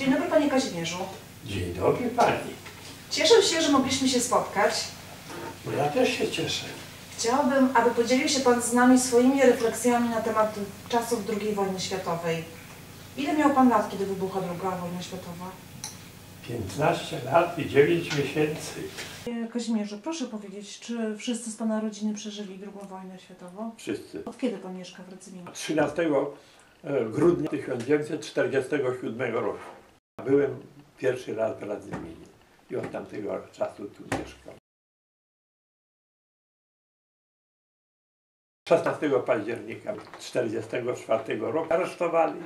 Dzień dobry Panie Kazimierzu. Dzień dobry Pani. Cieszę się, że mogliśmy się spotkać. No Ja też się cieszę. Chciałabym, aby podzielił się Pan z nami swoimi refleksjami na temat czasów II wojny światowej. Ile miał Pan lat, kiedy wybuchła II wojna światowa? 15 lat i 9 miesięcy. Panie Kazimierzu, proszę powiedzieć, czy wszyscy z Pana rodziny przeżyli II wojnę światową? Wszyscy. Od kiedy Pan mieszka w Radzyminie? 13 grudnia 1947 roku. Byłem pierwszy raz w Radzyminie i od tamtego czasu tu mieszkam. 16 października 1944 roku aresztowali.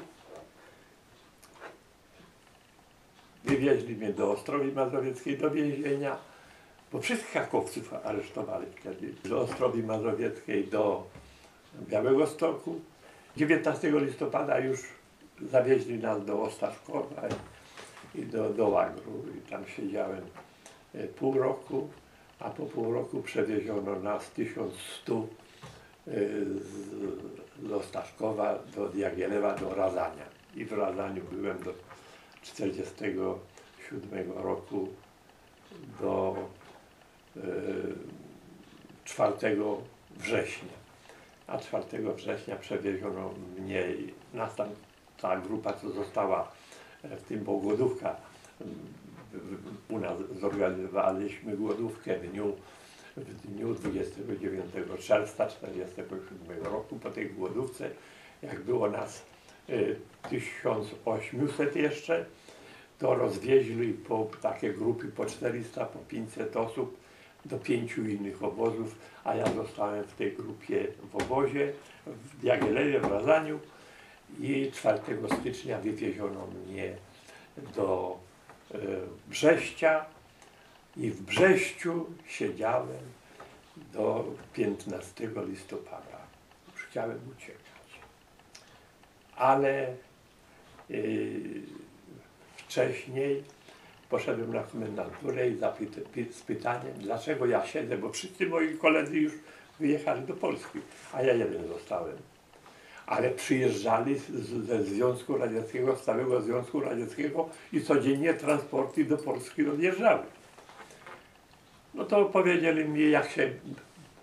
Wywieźli mnie do Ostrowi Mazowieckiej, do więzienia, bo wszystkich hakowców aresztowali wtedy. Do Ostrowi Mazowieckiej, do Białego Stoku. 19 listopada już zawieźli nas do Ostaszkowa i do, do Łagru i tam siedziałem e, pół roku, a po pół roku przewieziono nas 1100 e, z, Ostaszkowa do Diagielewa, do Razania. I w Razaniu byłem do 47 roku do e, 4 września. A 4 września przewieziono mnie i nas tam ta grupa, co została e, w tym, bo głodówka m, w- u nas zorganizowaliśmy głodówkę w dniu, w dniu 29 czerwca 1947 roku. Po tej głodówce, jak było nas e, 1800 jeszcze, to rozwieźli po takie grupy po 400, po 500 osób do pięciu innych obozów, a ja zostałem w tej grupie w obozie w Jagiellowie, w Razaniu i 4 stycznia wywieziono mnie do e, Brześcia i w Brześciu siedziałem do 15 listopada. Już chciałem uciekać. Ale yy, wcześniej poszedłem na komendanturę i z pytaniem, dlaczego ja siedzę, bo wszyscy moi koledzy już wyjechali do Polski, a ja jeden zostałem. Ale przyjeżdżali z, ze Związku Radzieckiego, z całego Związku Radzieckiego i codziennie transporty do Polski odjeżdżały. No to powiedzieli mi, jak się,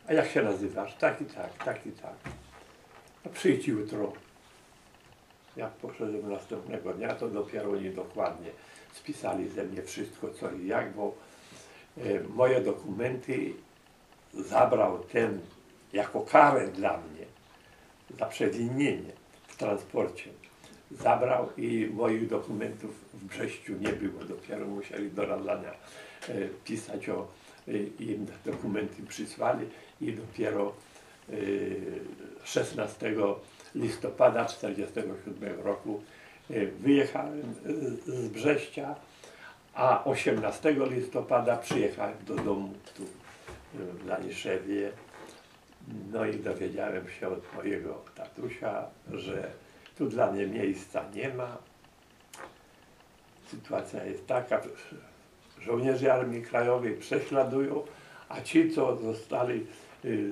a jak się nazywasz? Tak i tak, tak i tak. No przyjdź jutro. Jak poszedłem następnego dnia, to dopiero oni dokładnie spisali ze mnie wszystko co i jak, bo e, moje dokumenty zabrał ten jako karę dla mnie za przewinienie w transporcie. Zabrał i moich dokumentów w Brześciu nie było. Dopiero musieli do Radlania e, pisać o e, im dokumenty przysłali i dopiero e, 16 listopada 1947 roku e, wyjechałem e, z Brześcia, a 18 listopada przyjechałem do domu tu e, w Laniszewie. No i dowiedziałem się od mojego tatusia, że tu dla mnie miejsca nie ma. Sytuacja jest taka, że żołnierze Armii Krajowej prześladują, a ci, co zostali y,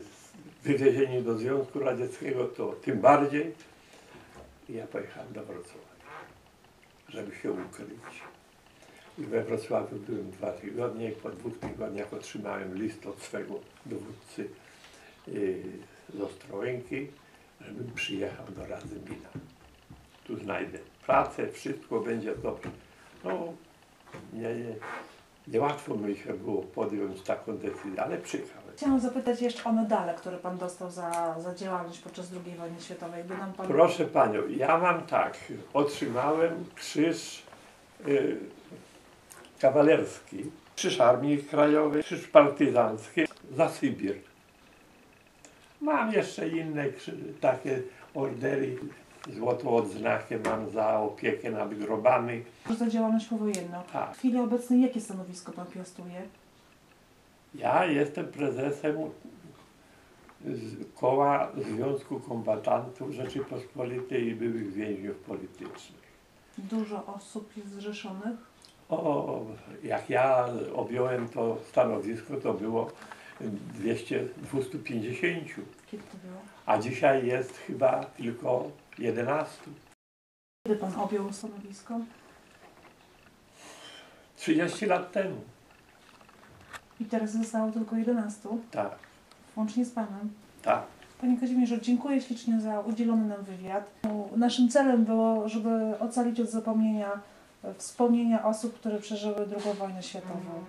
wywiezieni do Związku Radzieckiego, to tym bardziej. Ja pojechałem do Wrocławia, żeby się ukryć. I we Wrocławiu byłem dwa tygodnie i po dwóch tygodniach otrzymałem list od swego dowódcy z Ostrołęki, żebym przyjechał do Radzymina. Tu znajdę pracę, wszystko będzie dobrze. No, nie, nie, niełatwo mi się było podjąć taką decyzję, ale przyjechałem. Chciałam zapytać jeszcze o medale, które Pan dostał za, za działalność podczas II wojny światowej. By nam Pan... Proszę Panią, ja mam tak, otrzymałem krzyż y, kawalerski, krzyż Armii Krajowej, krzyż partyzancki za Sybir. Mam jeszcze inne takie ordery, złotą odznakę mam za opiekę nad grobami. Za działalność powojenną. Tak. W chwili obecnej jakie stanowisko Pan piastuje? Ja jestem prezesem koła Związku Kombatantów Rzeczypospolitej i byłych więźniów politycznych. Dużo osób jest zrzeszonych? O, jak ja objąłem to stanowisko, to było 200, 250, Kiedy to było? a dzisiaj jest chyba tylko 11. Kiedy Pan objął stanowisko? 30 lat temu. I teraz zostało tylko 11, Tak, łącznie z Panem. tak. Panie Kazimierzu, dziękuję ślicznie za udzielony nam wywiad. Naszym celem było, żeby ocalić od zapomnienia wspomnienia osób, które przeżyły II wojnę światową.